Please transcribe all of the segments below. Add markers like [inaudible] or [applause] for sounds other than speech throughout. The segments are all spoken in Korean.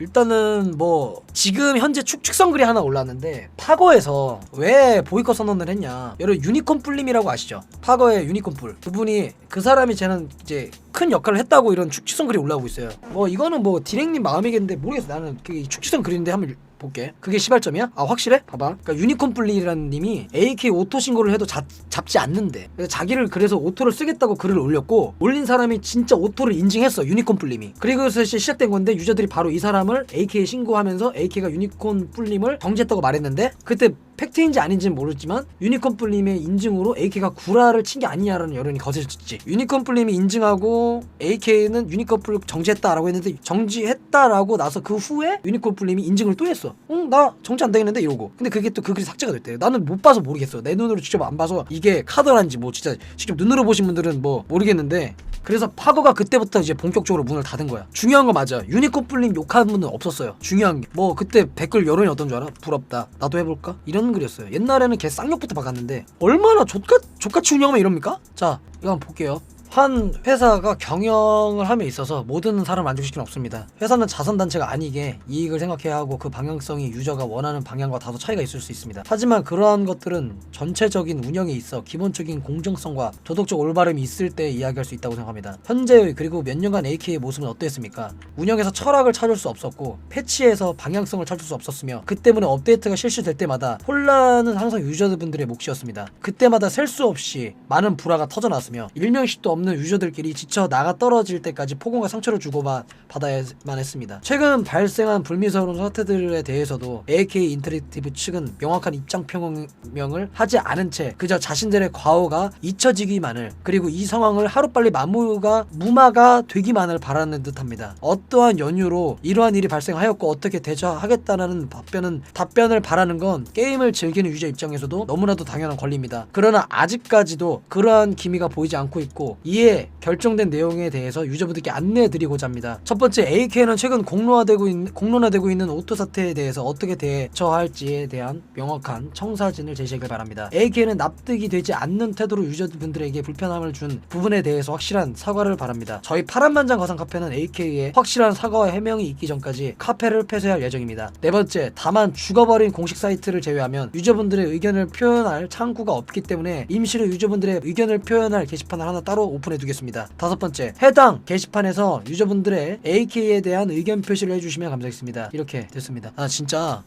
일단은 뭐 지금 현재 축 축성 글이 하나 올랐는데 파거에서 왜 보이콧 선언을 했냐. 여러 유니콘 뿔님이라고 아시죠? 파거의 유니콘 뿔. 그분이 그 사람이 쟤는 이제 큰 역할을 했다고 이런 축지성 글이 올라오고 있어요. 뭐 이거는 뭐 디렉님 마음이겠는데 모르겠어. 나는 그 축지성 글인데 한번 볼게 그게 시발점이야? 아 확실해? 봐봐 그러니까 유니콘 뿔리라는 님이 AK 오토 신고를 해도 잡, 잡지 않는데 자기를 그래서 오토를 쓰겠다고 글을 올렸고 올린 사람이 진짜 오토를 인증했어 유니콘 뿔님이 그리고서 시작된 건데 유저들이 바로 이 사람을 AK 신고하면서 AK가 유니콘 뿔님을 정지했다고 말했는데 그때 팩트인지 아닌지는 모르지만 유니콘 뿔님의 인증으로 AK가 구라를 친 게 아니냐라는 여론이 거세졌지. 유니콘 뿔님이 인증하고 AK는 유니콘 뿔 정지했다라고 했는데 정지했다라고 나서 그 후에 유니콘 뿔님이 인증을 또 했어. 응 나 정지 안 되겠는데 이러고. 근데 그게 또 그 글이 삭제가 됐대. 나는 못 봐서 모르겠어. 내 눈으로 직접 안 봐서 이게 카더란지 뭐 진짜 직접 눈으로 보신 분들은 뭐 모르겠는데 그래서 파거가 그때부터 이제 본격적으로 문을 닫은 거야. 중요한 거 맞아. 유니콘 뿔님 욕하는 분은 없었어요. 중요한 게 뭐 그때 댓글 여론이 어떤 줄 알아? 부럽다. 나도 해볼까? 이런 글이었어요. 옛날에는 걔 쌍욕부터 박았는데 얼마나 족같 족같이 운영하면 이럽니까? 자 이거 한번 볼게요. 한 회사가 경영을 함에 있어서 모든 사람을 만족시키는 없습니다. 회사는 자선단체가 아니게 이익을 생각해야 하고 그 방향성이 유저가 원하는 방향과 다소 차이가 있을 수 있습니다. 하지만 그러한 것들은 전체적인 운영에 있어 기본적인 공정성과 도덕적 올바름이 있을 때 이야기할 수 있다고 생각합니다. 현재의 그리고 몇 년간 AK의 모습은 어땠습니까? 운영에서 철학을 찾을 수 없었고 패치에서 방향성을 찾을 수 없었으며 그 때문에 업데이트가 실시될 때마다 혼란은 항상 유저분들의 몫이었습니다. 그때마다 셀 수 없이 많은 불화가 터져났으며 일명식도 없는 유저들끼리 지쳐 나가 떨어질 때까지 폭언과 상처를 주고받 받아야만 했습니다. 최근 발생한 불미스러운 사태들에 대해서도 AK 인터랙티브 측은 명확한 입장 표명을 하지 않은 채 그저 자신들의 과오가 잊혀지기만을 그리고 이 상황을 하루빨리 마무가 무마가 되기만을 바라는 듯합니다. 어떠한 연유로 이러한 일이 발생하였고 어떻게 대처하겠다는 답변은 답변을 바라는 건 게임을 즐기는 유저 입장에서도 너무나도 당연한 권리입니다. 그러나 아직까지도 그러한 기미가 보이지 않고 있고 이에 결정된 내용에 대해서 유저분들께 안내해드리고자 합니다. 첫 번째 AK는 최근 공론화되고 있는 공론화되고 있는 오토 사태에 대해서 어떻게 대처할지에 대한 명확한 청사진을 제시하길 바랍니다. AK는 납득이 되지 않는 태도로 유저분들에게 불편함을 준 부분에 대해서 확실한 사과를 바랍니다. 저희 파란만장 거상 카페는 AK의 확실한 사과와 해명이 있기 전까지 카페를 폐쇄할 예정입니다. 네 번째, 다만 죽어버린 공식 사이트를 제외하면 유저분들의 의견을 표현할 창구가 없기 때문에 임시로 유저분들의 의견을 표현할 게시판을 하나 따로 오픈해 두겠습니다. 다섯 번째, 해당 게시판에서 유저분들의 AK에 대한 의견 표시를 해주시면 감사하겠습니다. 이렇게 됐습니다. 아 진짜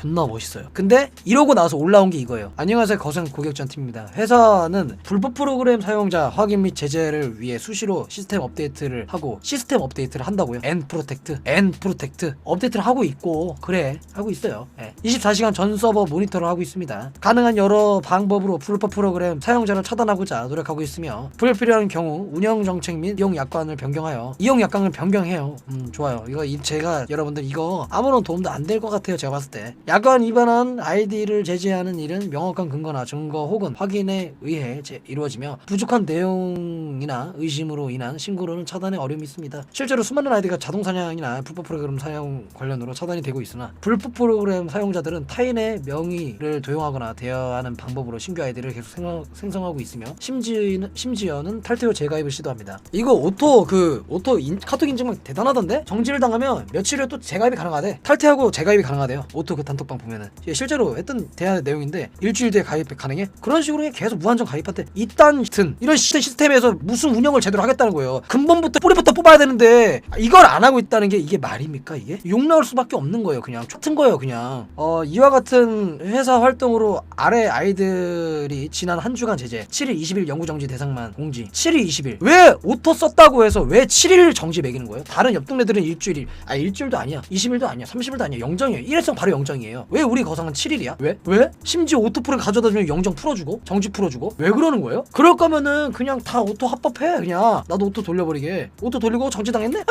존나 멋있어요. 근데 이러고 나서 올라온 게 이거예요. 안녕하세요 거센 고객전 팀입니다. 회사는 불법 프로그램 사용자 확인 및 제재를 위해 수시로 시스템 업데이트를 하고 시스템 업데이트를 한다고요. N 프로텍트, N 프로텍트 업데이트를 하고 있고 그래 하고 있어요. 예. 24시간 전 서버 모니터를 하고 있습니다. 가능한 여러 방법으로 불법 프로그램 사용자를 차단하고자 노력하고 있으며 불필요한 경우 운영 정책 및 이용 약관을 변경하여 이용 약관을 변경해요. 음 좋아요. 이거 이- 제가 여러분들 이거 아무런 도움도 안 될 것 같아요. 제가 봤을 때 약관 위반한 아이디를 제재하는 일은 명확한 근거나 증거 혹은 확인에 의해 제- 이루어지며 부족한 내용이나 의심으로 인한 신고로는 차단에 어려움이 있습니다. 실제로 수많은 아이디가 자동 사냥이나 불법 프로그램 사용 관련으로 차단이 되고 있으나 불법 프로그램 사용자들은 타인의 명의를 도용하거나 대여하는 방법으로 신규 아이디를 계속 생성, 생성하고 있으며 심지어는, 심지어는 탈퇴 후 재가입을 시도합니다. 이거 오토 그 오토 인, 카톡 인증만 대단하던데 정지를 당하면 며칠 후에 또 재가입이 가능하대. 탈퇴하고 재가입이 가능하대요. 오토 그 단톡방 보면은 실제로 했던 대화 내용인데 일주일 뒤에 가입 가능해? 그런 식으로 계속 무한정 가입한대. 이딴 튼 이런 시- 시스템에서 무슨 운영을 제대로 하겠다는 거예요. 근본부터 뿌리부터 뽑아야 되는데 이걸 안 하고 있다는 게 이게 말입니까 이게? 욕 나올 수밖에 없는 거예요. 그냥 같은 거예요. 그냥 어 이와 같은 회사 활동으로 아래 아이들이 지난 한 주간 제재 7일 20일 영구 정지 대상만 공지 7일 20일 왜 오토 썼다고 해서 왜 7일 정지 매기는 거예요? 다른 옆 동네들은 일주일이 아 일주일도 아니야 20일도 아니야 30일도 아니야 영정이에요 일회성 바로 영정이에요 왜 우리 거상은 7일이야? 왜? 왜? 심지어 오토프를 가져다 주면 영정 풀어주고 정지 풀어주고 왜 그러는 거예요? 그럴 거면은 그냥 다 오토 합법해 그냥 나도 오토 돌려버리게 오토 돌리고 정지 당했네? 응!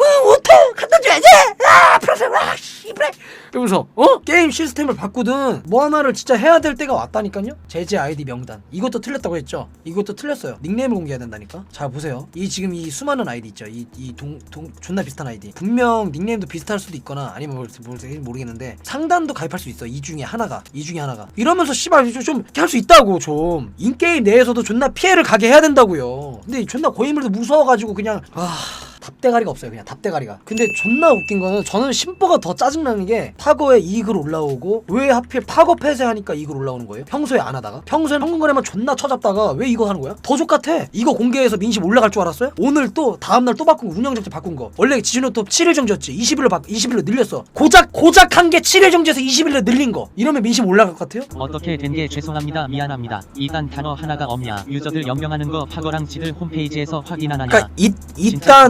응 오토 갖다 줘야지 아 프로세 아 씨발 이러면서 어? 게임 시스템을 바꾸든 뭐 하나를 진짜 해야 될 때가 왔다니까요? 제재 아이디 명단. 이것도 틀렸다고 했죠? 이것도 틀렸어요. 닉네임을 공개해야 된다니까? 자 보세요. 이 지금 이 수많은 아이디 있죠? 이이동 동 존나 비슷한 아이디. 분명 닉네임도 비슷할 수도 있거나 아니면 뭘, 뭘 모르겠는데 상단도 가입할 수 있어. 이 중에 하나가. 이 중에 하나가. 이러면서 씨발 좀 할 수 있다고 좀. 인게임 내에서도 존나 피해를 가게 해야 된다고요. 근데 이 존나 고인물도 무서워가지고 그냥 아 답대가리가 없어요 그냥 답대가리가. 근데 존나 웃긴 거는 저는 심보가 더 짜증나는 게 파거에 이익을 올라오고 왜 하필 파거 폐쇄하니까 이익을 올라오는 거예요? 평소에 안 하다가? 평소에는 현금거래만 존나 쳐잡다가 왜 이거 하는 거야? 더 족같아. 이거 공개해서 민심 올라갈 줄 알았어요? 오늘 또 다음날 또 바꾼 거 운영정지 바꾼 거. 원래 지준호톱 7일 정지였지. 20일로 바 20일로 늘렸어. 고작 고작 한 게 7일 정지에서 20일로 늘린 거. 이러면 민심 올라갈 것 같아요? 어떻게 된 게 죄송합니다. 미안합니다. 이단 단어 하나가 없냐? 유저들 연명하는 거 파거랑 지들 홈페이지에서 확인하나냐? 그러니까 이,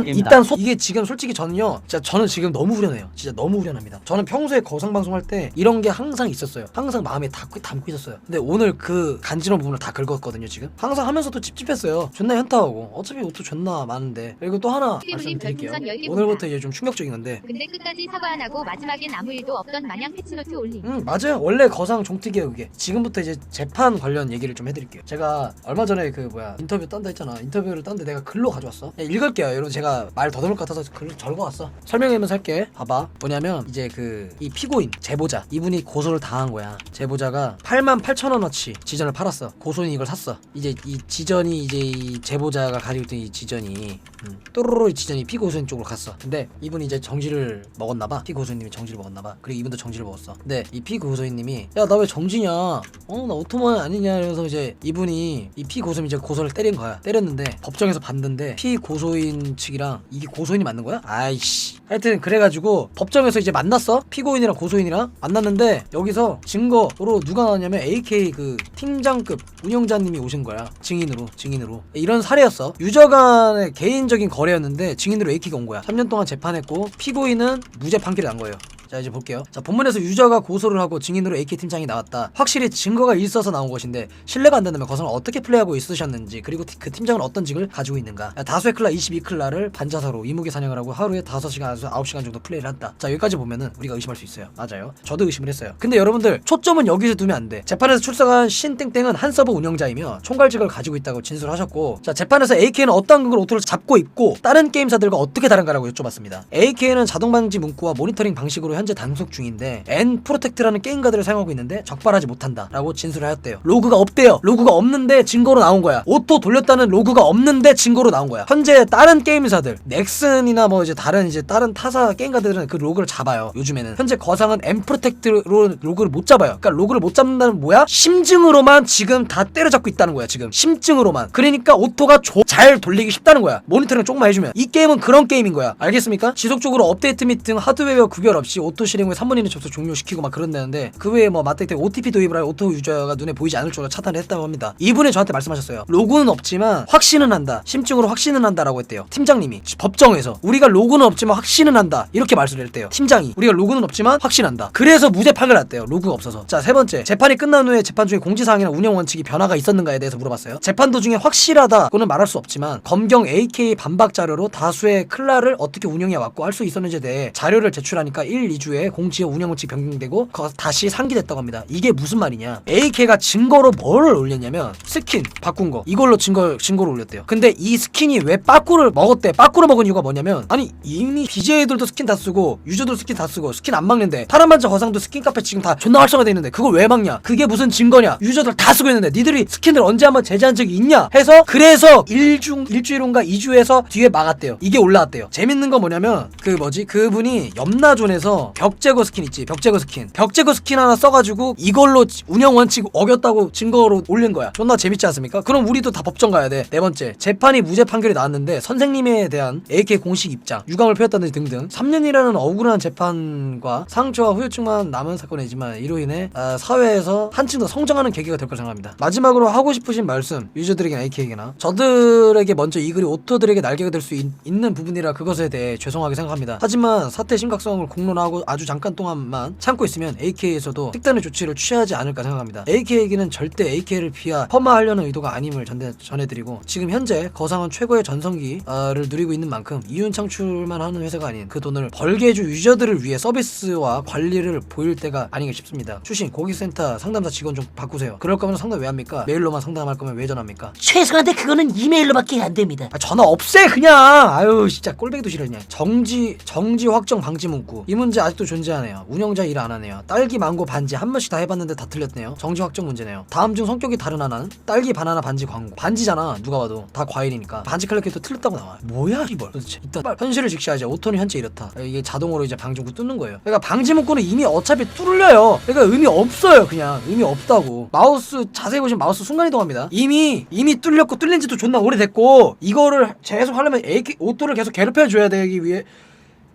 게임이다. 일단 소, 이게 지금 솔직히 저는요 진짜 저는 지금 너무 후련해요. 진짜 너무 후련합니다. 저는 평소에 거상 방송 할 때 이런 게 항상 있었어요. 항상 마음에 담고, 담고 있었어요. 근데 오늘 그 간지러운 부분을 다 긁었거든요 지금. 항상 하면서도 찝찝했어요. 존나 현타하고. 어차피 옷도 존나 많은데. 그리고 또 하나 말씀드릴게요. 오늘부터 이제 좀 충격적인 건데. 근데 끝까지 사과 안 하고 마지막엔 아무 일도 없던 마냥 패치노트 올림. 음 맞아요. 원래 거상 종특이에요 그게. 지금부터 이제 재판 관련 얘기를 좀 해드릴게요. 제가 얼마 전에 그 뭐야 인터뷰 딴다 했잖아. 인터뷰를 딴데 내가 글로 가져왔어. 야, 읽을게요. 여러분 제가 말 더듬을 것 같아서 글을 적어왔어. 설명하면서 할게. 봐봐. 뭐냐면 이제 그 이 피고인 제보자. 이분이 고소를 당한 거야. 제보자가 8만 8천 원어치 지전을 팔았어. 고소인이 이걸 샀어. 이제 이 지전이 이제 이 제보자가 가지고 있던 이 지전이 음, 또로로 이 지전이 피고소인 쪽으로 갔어. 근데 이분이 이제 정지를 먹었나봐. 피고소인님이 정지를 먹었나봐. 그리고 이분도 정지를 먹었어. 근데 이 피고소인님이 야 나 왜 정지냐? 어 나 오토만 아니냐? 이러면서 이제 이분이 이 피고소인 이제 고소를 때린 거야. 때렸는데 법정에서 봤는데 피고소인 측이랑 이게 고소인이 맞는 거야? 아이씨. 하여튼 그래가지고 법정에서 이제 만났어. 피고인이랑 고소인이랑. 만났는데 여기서 증거로 누가 나왔냐면 AK 그 팀장급 운영자님이 오신 거야. 증인으로 증인으로. 이런 사례였어. 유저 간의 개인적인 거래였는데 증인으로 AK가 온 거야. 3년 동안 재판했고 피고인은 무죄 판결이 난 거예요 자 이제 볼게요. 자 본문에서 유저가 고소를 하고 증인으로 AK 팀장이 나왔다. 확실히 증거가 있어서 나온 것인데 신뢰가 안 된다면 거성을 어떻게 플레이하고 있으셨는지 그리고 티- 그 팀장은 어떤 직을 가지고 있는가. 야, 다수의 클라 22클라를 반자사로 이무기 사냥을 하고 하루에 5시간에서 9시간 정도 플레이를 한다. 자 여기까지 보면은 우리가 의심할 수 있어요. 맞아요. 저도 의심을 했어요. 근데 여러분들 초점은 여기서 두면 안 돼. 재판에서 출석한 신땡땡은 한 서버 운영자이며 총괄직을 가지고 있다고 진술하셨고 자 재판에서 AK는 어떠한 근거로 오토를 잡고 있고 다른 게임사들과 어떻게 다른가라고 여쭤봤습니다. AK는 자동 방지 문구와 모니터링 방식으로 현재 단속 중인데 N 프로텍트라는 게임 가드를 사용하고 있는데 적발하지 못한다라고 진술을 하였대요. 로그가 없대요. 로그가 없는데 증거로 나온 거야. 오토 돌렸다는 로그가 없는데 증거로 나온 거야. 현재 다른 게임사들 넥슨이나 뭐 이제 다른 이제 다른 타사 게임가들은 그 로그를 잡아요 요즘에는. 현재 거상은 M 프로텍트로 로그를 못 잡아요. 그러니까 로그를 못 잡는다는 뭐야? 심증으로만 지금 다 때려잡고 있다는 거야 지금. 심증으로만. 그러니까 오토가 조- 잘 돌리기 쉽다는 거야. 모니터링 조금만 해주면. 이 게임은 그런 게임인 거야. 알겠습니까? 지속적으로 업데이트 및 등 하드웨어 구별 없이 오토 실행 후에 3분 이내 접속 종료시키고 막 그런다는데 그 외에 뭐 맞대때 OTP 도입을 할 오토 유저가 눈에 보이지 않을 정도로 차단을 했다고 합니다. 이분이 저한테 말씀하셨어요. 로그는 없지만 확신은 한다. 심증으로 확신은 한다라고 했대요. 팀장님이 법정에서 우리가 로그는 없지만 확신은 한다. 이렇게 말씀을 했대요. 팀장이 우리가 로그는 없지만 확신한다. 그래서 무죄 판결 났대요. 로그가 없어서. 자 세 번째. 재판이 끝난 후에 재판 중에 공지사항이나 운영 원칙이 변화가 있었는가에 대해서 물어봤어요. 재판 도중에 확실하다고는 말할 수 없지만 검경 AK 반박 자료로 다수의 클라를 어떻게 운영해 왔고 할 수 있었는지에 대해 자료를 제출하니까 1, 2주 에 공지와 운영 원칙 변경되고 거- 다시 상기됐다고 합니다. 이게 무슨 말이냐? AK가 증거로 뭐를 올렸냐면 스킨 바꾼 거. 이걸로 증거 증거를 올렸대요. 근데 이 스킨이 왜 빠꾸를 먹었대? 빠꾸를 먹은 이유가 뭐냐면 아니 이미 BJ들도 스킨 다 쓰고 유저도 스킨 다 쓰고 스킨 안 막는데 파란반자 거상도 스킨 카페 지금 다 존나 활성화돼 있는데 그걸 왜 막냐? 그게 무슨 증거냐? 유저들 다 쓰고 있는데 니들이 스킨을 언제 한번 제재한 적이 있냐? 해서 그래서 일중 일주일인가 2주에서 뒤에 막았대요. 이게 올라왔대요. 재밌는 거 뭐냐면 그 뭐지? 그분이 염라존에서 벽제거 스킨 있지 벽제거 스킨. 벽제거 스킨 하나 써가지고 이걸로 지- 운영 원칙 어겼다고 증거로 올린 거야. 존나 재밌지 않습니까? 그럼 우리도 다 법정 가야 돼. 네 번째 재판이 무죄 판결이 나왔는데 선생님에 대한 AK 공식 입장 유감을 표했다든지 등등. 3년이라는 억울한 재판과 상처와 후유증만 남은 사건이지만 이로 인해 아, 사회에서 한층 더 성장하는 계기가 될 거라 생각합니다. 마지막으로 하고 싶으신 말씀 유저들에게나 AK에게나. 저들에게 먼저 이 글이 오토들에게 날개가 될 수 있는 부분이라 그것에 대해 죄송하게 생각합니다. 하지만 사태 심각성을 공론하고 아주 잠깐 동안만 참고 있으면 AK에서도 특단의 조치를 취하지 않을까 생각합니다. AK에게는 절대 AK를 비하 폄하하려는 의도가 아님을 전해, 전해드리고 지금 현재 거상은 최고의 전성기를 누리고 있는 만큼 이윤 창출만 하는 회사가 아닌 그 돈을 벌게 해줄 유저들을 위해 서비스와 관리를 보일 때가 아닌가 싶습니다. 추신 고객센터 상담사 직원 좀 바꾸세요. 그럴 거면 상담 왜 합니까? 메일로만 상담할 거면 왜 전화합니까? 죄송한데 그거는 이메일로밖에 안 됩니다. 아, 전화 없애 그냥! 아유 진짜 꼴배기도 싫어 그냥. 정지 정지 확정 방지 문구. 이 문제 아직도 존재하네요. 운영자 일 안 하네요. 딸기, 망고, 반지 한 번씩 다 해봤는데 다 틀렸네요. 정지 확정 문제네요. 다음 중 성격이 다른 하나는 딸기, 바나나, 반지, 광고. 반지잖아. 누가 봐도 다 과일이니까. 반지 클릭해도 틀렸다고 나와. 뭐야 이걸 도대체. 일단 현실을 직시하자. 오토는 현재 이렇다. 이게 자동으로 이제 방지 문구 뚫는 거예요. 그러니까 방지 문구는 이미 어차피 뚫려요. 그러니까 의미 없어요. 그냥 의미 없다고. 마우스 자세히 보시면 마우스 순간 이동합니다. 이미 이미 뚫렸고 뚫린 지도 존나 오래됐고 이거를 계속 하려면 AK, 오토를 계속 괴롭혀 줘야 되기 위해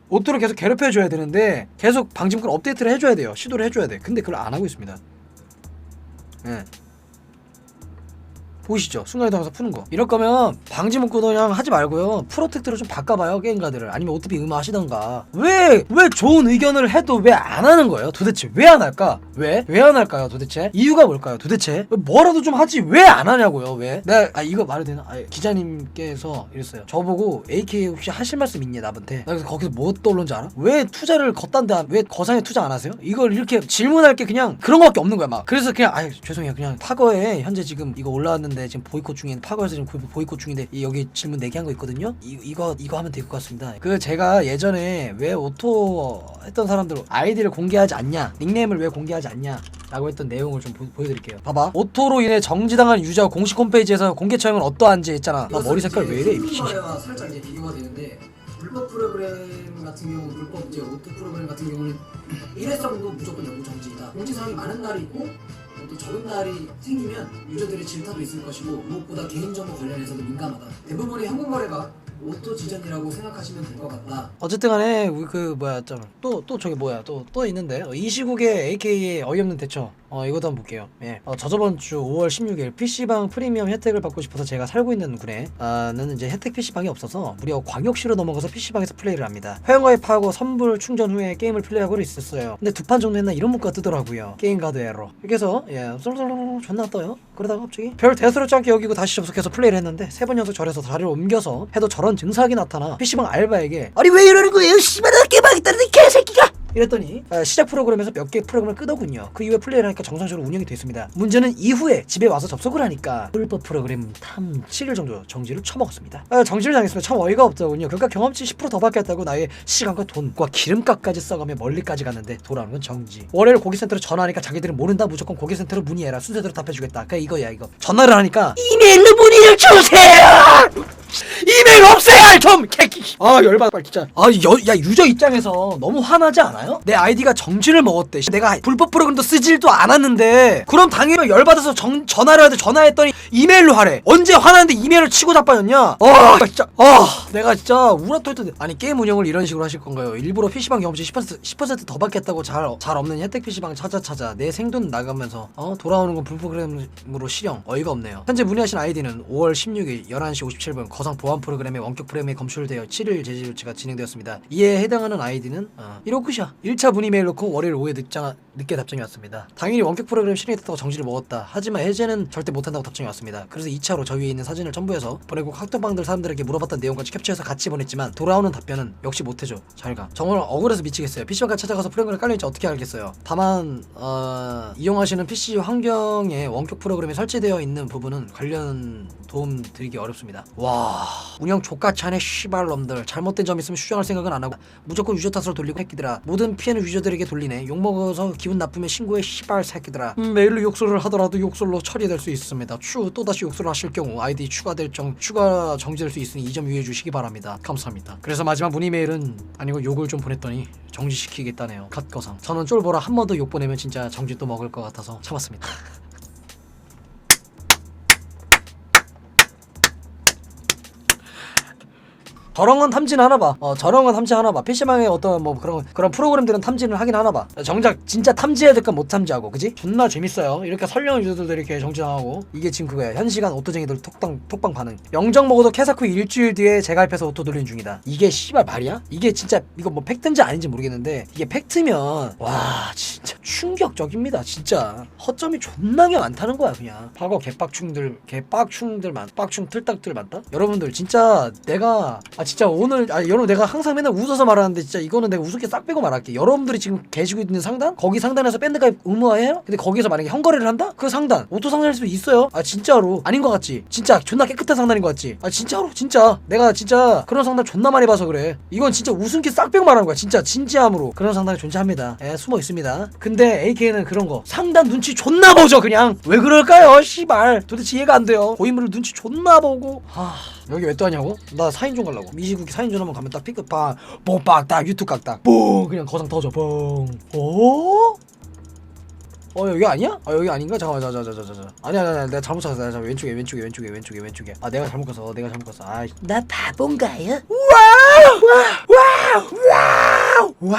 오토를 계속 괴롭혀 줘야 되는데 계속 문구를 업데이트를 해줘야 돼요. 시도를 해줘야 돼. 근데 그걸 안 하고 있습니다. 예. 보이시죠? 순간 이동해서 푸는 거. 이럴 거면 방지 문구도 그냥 하지 말고요. 프로텍트로 좀 바꿔봐요 게임가들을. 아니면 OTP 음화 하시던가. 왜 왜 좋은 의견을 해도 왜 안 하는 거예요? 도대체 왜 안 할까? 왜? 왜 안 할까요? 도대체 이유가 뭘까요? 도대체 뭐라도 좀 하지 왜 안 하냐고요? 왜? 내가 아 이거 말해도 되나? 아, 기자님께서 이랬어요. 저보고 AK 혹시 하실 말씀 있냐 나한테. 나 그래서 거기서 뭐 떠올른지 알아? 왜 투자를 걷단데 안- 왜 거상에 투자 안 하세요? 이걸 이렇게 질문할 게 그냥 그런 거밖에 없는 거야 막. 그래서 그냥 아 죄송해요 그냥 파거에 현재 지금 이거 올라왔는데 지금 보이콧 중인 파거에서 지금 보- 보이콧 중인데 이 여기 질문 4개 한 거 있거든요. 이, 이거 이거 하면 될 것 같습니다. 그 제가 예전에 왜 오토 했던 사람들 아이디를 공개하지 않냐 닉네임을 왜 공개하지 않냐 라고 했던 내용을 좀 보, 여드릴게요 봐봐 오토로 인해 정지당한 유저 공식 홈페이지에서 공개 처형은 어떠한지 했잖아 나 머리 색깔 왜 이래 이 미친 와 살짝 이제 비교가 되는데 불법 프로그램 같은 경우 불법 이제 오토 프로그램 같은 경우는 일회성도 무조건 영구 정지이다. 공지사항이 많은 날이 있고 또 적은 날이 생기면 유저들의 질타도 있을 것이고 무엇보다 개인정보 관련해서도 민감하다. 대부분의 한국거래가 오토 지전이라고 생각하시면 될 것 같다. 어쨌든 간에 그 뭐야 좀또또 저기 뭐야 또 또 있는데 어, 이 시국에 AK의 어이없는 대처 어 이것도 한번 볼게요 예. 어, 저 저번 주 5월 16일 PC방 프리미엄 혜택을 받고 싶어서 제가 살고 있는 군에 아 는 이제 혜택 PC방이 없어서 무려 광역시로 넘어가서 PC방에서 플레이를 합니다 회원가입하고 선불 충전 후에 게임을 플레이하고 있었어요 근데 두 판 정도 했나 이런 문구가 뜨더라고요 게임 가드 에러 이렇게 해서 예 쏠쏠쏠 존나 떠요 그러다가 갑자기 별 대수롭지 않게 여기고 다시 접속해서 플레이를 했는데 세 번 연속 절에서 자리를 옮겨서 해도 저런 증상이 나타나 PC방 알바에게 아니 왜 이러는 거예요? 씨발 나 게임하겠다는 개새끼가. 이랬더니 아, 시작 프로그램에서 몇 개 프로그램을 끄더군요. 그 이후에 플레이를 하니까 정상적으로 운영이 됐습니다. 문제는 이후에 집에 와서 접속을 하니까 불법 프로그램 탐 7일 정도 정지를 처먹었습니다. 아, 정지를 당했으면 참 어이가 없더군요. 그러니까 경험치 10%더 받겠다고 나의 시간과 돈과 기름값까지 써가며 멀리까지 갔는데 돌아오는 건 정지. 월요일 고객센터로 전화하니까 자기들은 모른다 무조건 고객센터로 문의해라 순서대로 답해주겠다. 그러니까 이거야 이거. 전화를 하니까 이메일 로 문의를 주세요. 이메일 없애야 좀 개끼. 아 열받아 빨리 진짜. 아야 유저 입장에서 너무 화나지 않아요? 내 아이디가 정지를 먹었대. 씨, 내가 불법 프로그램도 쓰지도 않았는데 그럼 당연히 열받아서 정, 전화를 하는데 전화했더니 이메일로 하래. 언제 화나는데 이메일을 치고 자빠졌냐? 아 진짜. 아 내가 진짜 우라 토했던데. 아니 게임 운영을 이런 식으로 하실 건가요? 일부러 PC방 경험치 10% 10%더 받겠다고 잘, 잘 없는 혜택 PC방 찾아 찾아 내 생돈 나가면서 어 돌아오는 건 불프로그램으로 실형 어이가 없네요. 현재 문의하신 아이디는 5월 16일 11시 57분 거상 보안 프로그램의 원격 프레임에 검출되어 7일 제재 조치가 진행되었습니다. 이에 해당하는 아이디는 어, 이로 끝이야. 1차 문의 메일 놓고 월요일 오후에 늦장, 늦게 답장이 왔습니다. 당연히 원격 프로그램 실행했다고 정지를 먹었다. 하지만 해제는 절대 못한다고 답장이 왔습니다. 그래서 2차로 저 위에 있는 사진을 첨부해서 보내고 학도방들 사람들에게 물어봤던 내용까지 캡처해서 같이 보냈지만 돌아오는 답변은 역시 못해줘. 잘가. 정말 억울해서 미치겠어요. PC방까지 찾아가서 프로그램을 깔릴지 어떻게 알겠어요. 다만 어, 이용하시는 PC 환경에 원격 프로그램이 설치되어 있는 부분은 관련 도움 드리기 어렵습니다. 와 운영 족같이 하네 씨발놈들. 잘못된 점 있으면 수정할 생각은 안 하고 무조건 유저 탓으로 돌리고 새끼들아. 모든 피해는 유저들에게 돌리네. 욕먹어서 기분 나쁘면 신고해 씨발 새끼들아. 음, 메일로 욕설을 하더라도 욕설로 처리될 수 있습니다. 추 또다시 욕설을 하실 경우 아이디 추가될 정 추가 정지될 수 있으니 이 점 유의해 주시기 바랍니다. 감사합니다. 그래서 마지막 문의 메일은 아니고 욕을 좀 보냈더니 정지시키겠다네요. 갓거상. 저는 쫄보라 한 번 더 욕 보내면 진짜 정지 또 먹을 것 같아서 참았습니다 [laughs] 저런 건 탐지는 하나 봐. 어, 저런 건 탐지 하나 봐. PC방에 어떤 뭐 그런 그런 프로그램들은 탐지는 하긴 하나 봐. 정작 진짜 탐지해야 될 건 못 탐지하고, 그지? 존나 재밌어요. 이렇게 선량한 유저들도 이렇게 정지당하고 이게 지금 그거야. 현 시간 오토쟁이들 톡방 톡방 반응. 영정 먹어도 캐사쿠 일주일 뒤에 재가입해서 오토 돌리는 중이다. 이게 씨발 말이야? 이게 진짜 이거 뭐 팩트인지 아닌지 모르겠는데 이게 팩트면 와 진짜 충격적입니다. 진짜 허점이 존나게 많다는 거야 그냥. 과거 개빡충들 개빡충들 많 빡충 틀딱들 많다. 여러분들 진짜 내가 아 진짜 오늘 아 여러분 내가 항상 맨날 웃어서 말하는데 진짜 이거는 내가 우습게 싹 빼고 말할게. 여러분들이 지금 계시고 있는 상단? 거기 상단에서 밴드 가입 의무화해요? 근데 거기서 만약에 현거래를 한다? 그 상단. 오토 상단일 수도 있어요. 아 진짜로. 아닌 것 같지? 진짜 존나 깨끗한 상단인 것 같지? 아 진짜로? 진짜. 내가 진짜 그런 상단 존나 많이 봐서 그래. 이건 진짜 웃음기 싹 빼고 말하는 거야. 진짜 진지함으로. 그런 상단이 존재합니다. 예 숨어 있습니다. 근데 AK는 그런 거. 상단 눈치 존나 보죠 그냥. 왜 그럴까요? 씨발. 도대체 이해가 안 돼요. 고인물을 눈치 존나 보고. 하 여기 왜 또 하냐고? 나 4인존 가려고. 미시국이 4인존 한번 가면 딱 피크 빡 뽕빡 딱 유튜브 깍딱. 뽕! 그냥 거상 터져 뽕. 어? 어 여기 아니야? 아 여기 아닌가? 잠깐만 자자자자자 아니야 아니야 내가 잘못 찾았어. 내가 잘못 왼쪽에 왼쪽에 왼쪽에 왼쪽에 왼쪽에. 아 내가 잘못 갔어. 내가 잘못 갔어. 아이 나 바본가요? 와우 와 우 와 우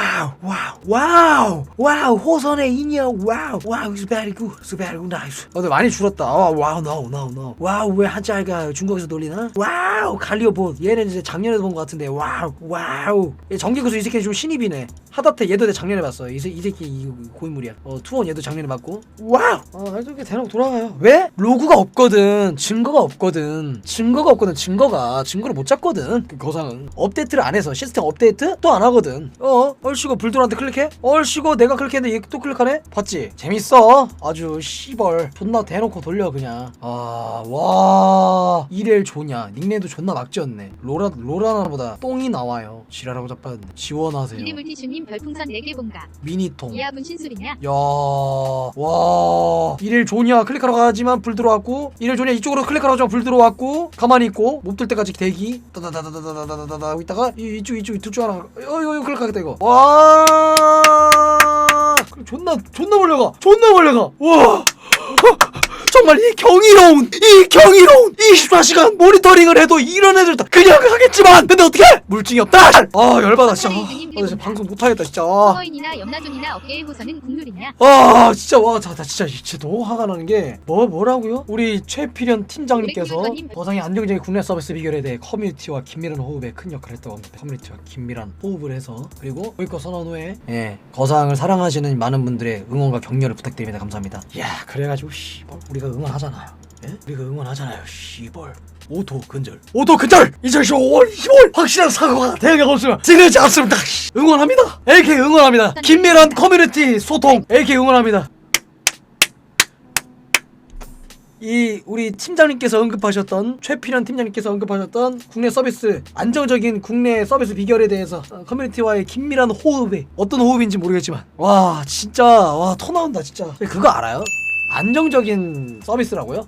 와우 와우 호선의 인형 와우 와우 it's very good it's very good nice. 어 근데 많이 줄었다. 아 와우 no no no. 와우 왜 한자가 중국에서 놀리나? 와우 갈리오본. 얘는 이제 작년에도 본 것 같은데. 와우 와우. 얘 정기구수 이 새끼 좀 신입이네. 하다테 얘도 내 작년에 봤어. 이, 새, 이 새끼 이 고인물이야. 어 투원 얘도 작년에 봤고. 와우! 어 이렇게 대놓고 돌아가요. 왜? 로그가 없거든. 증거가 없거든. 증거가 없거든. 증거가 증거를 못 잡거든. 그 거상은. 업데이트를 안 해서 시스템 업데이트 또 안 하거든. 어? 얼씨고 불돌한테 클릭해? 얼씨고 내가 클릭했는데 얘 또 클릭하네? 봤지? 재밌어. 아주 씨벌. 존나 대놓고 돌려 그냥. 아와. 이렐 좋냐. 닉네임도 존나 막지었네. 로라 로라나보다 똥이 나와요. 지랄하고 자빠졌네. 지원하세요. 유리물티슈님 별풍선 4개 본가. 미니통. 이하분 신술이냐? 야, 와, 일일 좋냐 클릭하러 가지만 불 들어왔고, 일일 좋냐 이쪽으로 클릭하러 가지만 불 들어왔고, 가만히 있고, 못 들 때까지 대기, 따다다다다다다다다 하고 있다가 이, 이쪽 이쪽 둘중 하나, 어 이거 이거 클릭 하겠다 이거. 와, 존나 존나 몰려가, 존나 몰려가, 와. 정말 이 경이로운 이 경이로운 24시간 모니터링을 해도 이런 애들 다 그냥 가겠지만 근데 어떻게 물증이 없다 아 열받아 진짜 아, 나 진짜 방송 못하겠다 진짜 아. 염라존이나 국룰이냐? 아 진짜 와나 진짜 진짜 너무 화가 나는 게 뭐 뭐라고요? 우리 최필현 팀장님께서 거상의 안정적인 국내 서비스 비결에 대해 커뮤니티와 긴밀한 호흡에 큰 역할을 했다고 합니다. 커뮤니티와 긴밀한 호흡을 해서 그리고 보이커 선언 후에 예 거상을 사랑하시는 많은 분들의 응원과 격려를 부탁드립니다. 감사합니다. 야 그래가지고 씨발 우리가 응원하잖아요. 예? 우리가 응원하잖아요. 씨발. 오토 근절 오토 근절 2015 5월 25일 확실한 사고가 대가 없으면 지내지 않습니다 씨. 응원합니다 AK 응원합니다 긴밀한 커뮤니티 소통 AK 응원합니다 이 우리 팀장님께서 언급하셨던 최필현 팀장님께서 언급하셨던 국내 서비스 안정적인 국내 서비스 비결에 대해서 어, 커뮤니티와의 긴밀한 호흡에 어떤 호흡인지 모르겠지만 와 진짜 와토 나온다 진짜 그거 알아요? 안정적인 서비스라고요?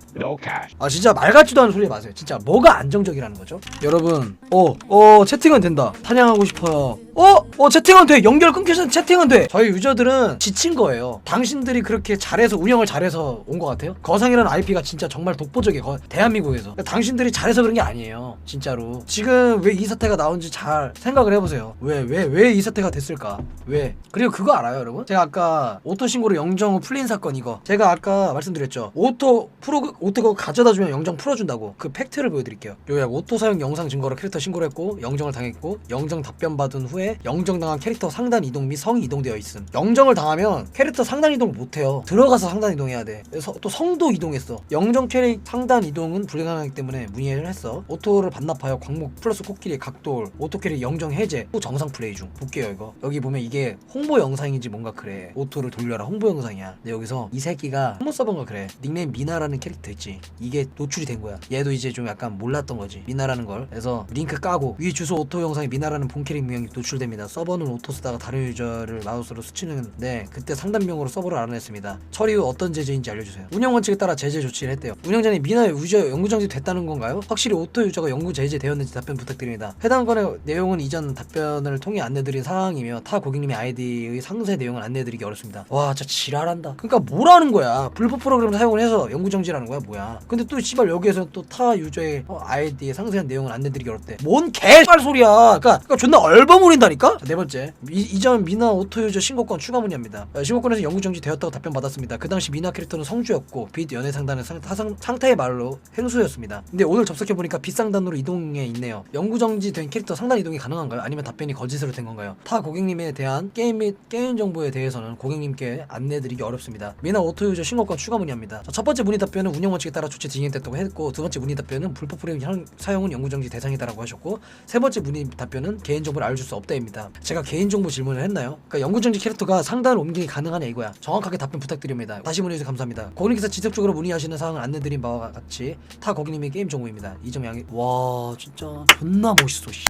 아 진짜 말 같지도 않은 소리 마세요. 진짜 뭐가 안정적이라는 거죠? 여러분, 어, 어 채팅은 된다. 찬양하고 싶어요. 어, 어 채팅은 돼. 연결 끊겨서 채팅은 돼. 저희 유저들은 지친 거예요. 당신들이 그렇게 잘해서 운영을 잘해서 온 것 같아요. 거상이라는 IP가 진짜 정말 독보적이에요. 거- 대한민국에서. 그러니까 당신들이 잘해서 그런 게 아니에요. 진짜로. 지금 왜 이 사태가 나온지 잘 생각을 해보세요. 왜 왜 왜 이 사태가 됐을까? 왜? 그리고 그거 알아요, 여러분? 제가 아까 오토 신고로 영정 후 풀린 사건 이거. 제가 아까 말씀드렸죠. 오토 프로 오토 거 가져다 주면 영정 풀어준다고. 그 팩트를 보여드릴게요. 요약 오토 사용 영상 증거로 캐릭터 신고를 했고 영정을 당했고 영정 답변 받은 후에 영정 당한 캐릭터 상단 이동 및 성이 이동되어 있음. 영정을 당하면 캐릭터 상단 이동 못해요. 들어가서 상단 이동해야 돼. 그래서 또 성도 이동했어. 영정 캐릭 상단 이동은 불가능하기 때문에 문의를 했어. 오토를 반납하여 광목 플러스 코끼리 각돌 오토 캐릭 영정 해제 후 정상 플레이 중. 볼게요 이거. 여기 보면 이게 홍보 영상인지 뭔가 그래. 오토를 돌려라 홍보 영상이야. 근데 여기서 이 새끼가 한번 써본 거 그래. 닉네임 미나라는 캐릭터 있지. 이게 노출이 된 거야. 얘도 이제 좀 약간 몰랐던 거지. 미나라는 걸. 그래서 링크 까고 위 주소 오토 영상에 미나라는 본 캐릭 명이 노출 됩니다. 서버는 오토 쓰다가 다른 유저를 마우스로 스치는데 그때 상단명으로 서버를 알아냈습니다. 처리 후 어떤 제재인지 알려주세요. 운영 원칙에 따라 제재 조치를 했대요. 운영자님 미나 유저 영구 정지 됐다는 건가요? 확실히 오토 유저가 영구 제재 되었는지 답변 부탁드립니다. 해당 건의 내용은 이전 답변을 통해 안내드린 사항이며 타 고객님의 아이디의 상세 내용을 안내드리기 어렵습니다. 와 진짜 지랄한다. 그러니까 뭐라는 거야? 불법 프로그램 사용을 해서 영구 정지라는 거야 뭐야? 근데 또 씨발 여기에서 또 타 유저의 어, 아이디의 상세한 내용을 안내드리기 어렵대. 뭔 개발 소리야? 그러니까, 그러니까 존나 얼버무린 바뀐다니까? 네 번째. 이, 이전 미나 오토 유저 신고권 추가 문의합니다. 어, 신고권에서 영구 정지되었다고 답변 받았습니다. 그 당시 미나 캐릭터는 성주였고 빛 연애 상단은 상, 타상, 상태의 말로 행수였습니다. 근데 오늘 접속해 보니까 빛 상단으로 이동해 있네요. 영구 정지된 캐릭터 상단 이동이 가능한가요? 아니면 답변이 거짓으로 된 건가요? 타 고객님에 대한 게임 및 게임 정보에 대해서는 고객님께 안내드리기 어렵습니다. 미나 오토 유저 신고권 추가 문의합니다. 자, 첫 번째 문의 답변은 운영 원칙에 따라 조치 진행됐다고 했고 두 번째 문의 답변은 불법 프레임 향- 사용은 영구 정지 대상이다라고 하셨고 세 번째 문의 답변은 개인 정보를 알려줄 수 없다 입니다. 제가 개인정보 질문을 했나요? 그러니까 영구정지 캐릭터가 상단을 옮기기 가능하냐 이거야. 정확하게 답변 부탁드립니다. 다시 문의해주셔서 감사합니다. 고객님께서 지속적으로 문의하시는 사항을 안내드린 바와 같이 타 고객님의 게임 정보입니다. 이 점 양해. 와 진짜 존나 멋있어. 씨.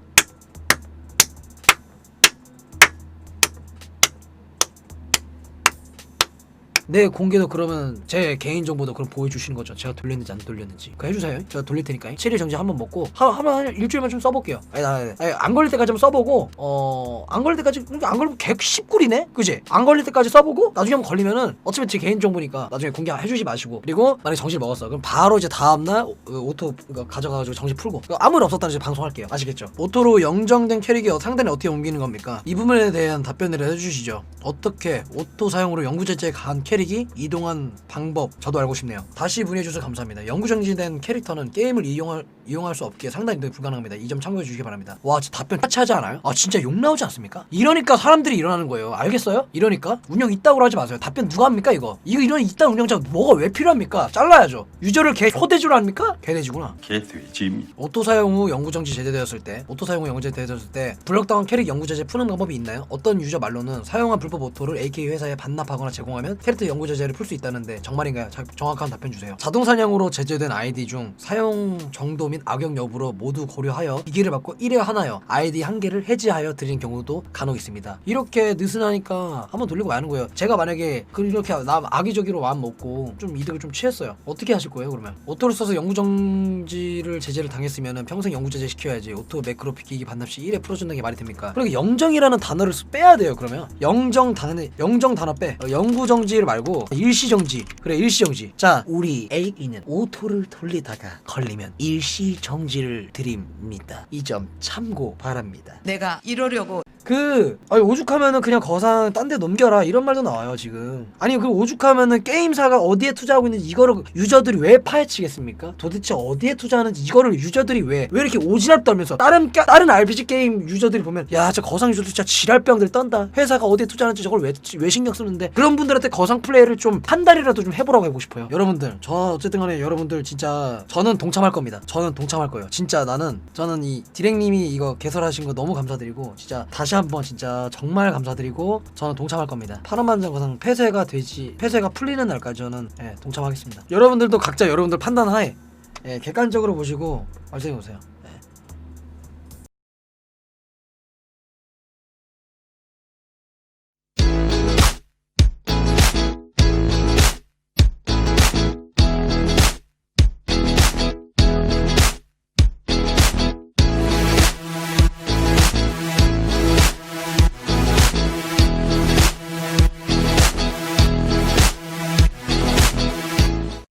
내 공개도 그러면 제 개인 정보도 그럼 보여주시는 거죠. 제가 돌렸는지 안 돌렸는지. 그거 해주세요. 제가 돌릴 테니까. 7일 정지 한번 먹고 한, 한, 한 일주일만 좀 써볼게요. 아니, 나, 아니, 안 걸릴 때까지 한번 써보고 어안 걸릴 때까지 그러니까 안 걸리면 개 10꿀이네, 그지? 안 걸릴 때까지 써보고 나중에 한번 걸리면은 어차피 제 개인 정보니까 나중에 공개 해주지 마시고 그리고 만약 에 정실 먹었어. 그럼 바로 이제 다음 날 오- 오토 그거 가져가가지고 정실 풀고 그거 아무 일 없었다는 이제 방송할게요. 아시겠죠? 오토로 영정된 캐릭이 상단에 어떻게 옮기는 겁니까? 이 부분에 대한 답변을 해주시죠. 어떻게 오토 사용으로 영구제재에 간 캐릭 이 이동한 방법 저도 알고 싶네요. 다시 문의해 주셔서 감사합니다. 영구정지된 캐릭터는 게임을 이용할 이용할 수 없기에 상당히 불가능합니다. 이 점 참고해 주시기 바랍니다. 와, 진짜 답변 파치하지 않아요? 아, 진짜 욕 나오지 않습니까? 이러니까 사람들이 일어나는 거예요. 알겠어요? 이러니까 운영 있다고 하지 마세요. 답변 누가 합니까 이거? 이거 이런 이딴 운영자 뭐가 왜 필요합니까? 잘라야죠. 유저를 개 소대주로 합니까? 개돼지구나. 개돼지입니다. 오토 사용 후 영구정지 제재되었을 때 오토 사용 후 영구제재 되었을 때 불력당한 캐릭 영구제재 푸는 방법이 있나요? 어떤 유저 말로는 사용한 불법 오토를 AK 회사에 반납하거나 제공하면 캐릭터 영구제재를 풀 수 있다는데 정말인가요? 자- 정확한 답변 주세요. 자동 사냥으로 제재된 아이디 중 사용 정도 및 악용 여부로 모두 고려하여 기기를 받고 1회 하나여 아이디 한 개를 해지하여 드리는 경우도 간혹 있습니다. 이렇게 느슨하니까 한번 돌리고 마는 거예요. 제가 만약에 그렇게 나 악의적으로 마음 먹고 좀 이득을 좀 취했어요. 어떻게 하실 거예요 그러면? 오토를 써서 영구정지를 제재를 당했으면 평생 영구제재 시켜야지 오토 매크로 비키기 반납 시 1회 풀어준다는 게 말이 됩니까? 그리고 영정이라는 단어를 쓰- 빼야 돼요 그러면 영정 단어 영정 단어 빼 어, 영구정지 말고 일시정지. 그래 일시정지. 자 우리 A는 오토를 돌리다가 걸리면 일시정지를 드립니다. 이 점 참고 바랍니다. 내가 이러려고 그 아니 오죽하면은 그냥 거상 딴 데 넘겨라. 이런 말도 나와요 지금. 아니 그 오죽하면은 게임사가 어디에 투자하고 있는지 이거를 유저들이 왜 파헤치겠습니까? 도대체 어디에 투자하는지 이거를 유저들이 왜 왜 이렇게 오지랖 떨면서 다른 까- 다른 RPG 게임 유저들이 보면 야 저 거상 유저들 진짜 지랄병들 떤다. 회사가 어디에 투자하는지 저걸 왜, 왜 신경 쓰는데? 그런 분들한테 거상 플레이를 좀 한 달이라도 좀 해보라고 해보고 싶어요. 여러분들 저 어쨌든 간에 여러분들 진짜 저는 동참할 겁니다. 저는 동참할 거예요. 진짜 나는 저는 이 디렉님이 이거 개설하신 거 너무 감사드리고 진짜 다시 한번 진짜 정말 감사드리고 저는 동참할 겁니다. 파란만장 거상 폐쇄가 되지 폐쇄가 풀리는 날까지 저는 예, 동참하겠습니다. 여러분들도 각자 여러분들 판단하에 예, 객관적으로 보시고 말씀해 보세요